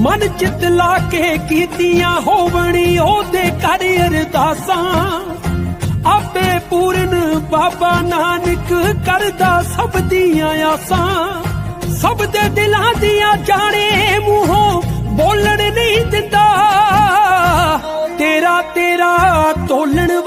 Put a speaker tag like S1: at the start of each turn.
S1: ਮਨ ਚਿੱਤ ਲਾ ਕੇ ਕੀਤੀਆਂ ਹੋਵਣੀ ਉਹਦੇ ਕਰ ਅਰਦਾਸਾਂ। ਆਪੇ ਪੂਰਨ ਬਾਬਾ ਨਾਨਕ ਕਰਦਾ ਸਭ ਦੀਆਂ ਆਸਾਂ। ਸਭ ਦੇ ਦਿਲਾਂ ਦੀਆਂ ਜਾਣੇ ਮੂੰਹੋਂ ਬੋਲਣ ਨਹੀਂ ਦਿੰਦਾ। ਤੇਰਾ ਤੇਰਾ ਤੋਲਣ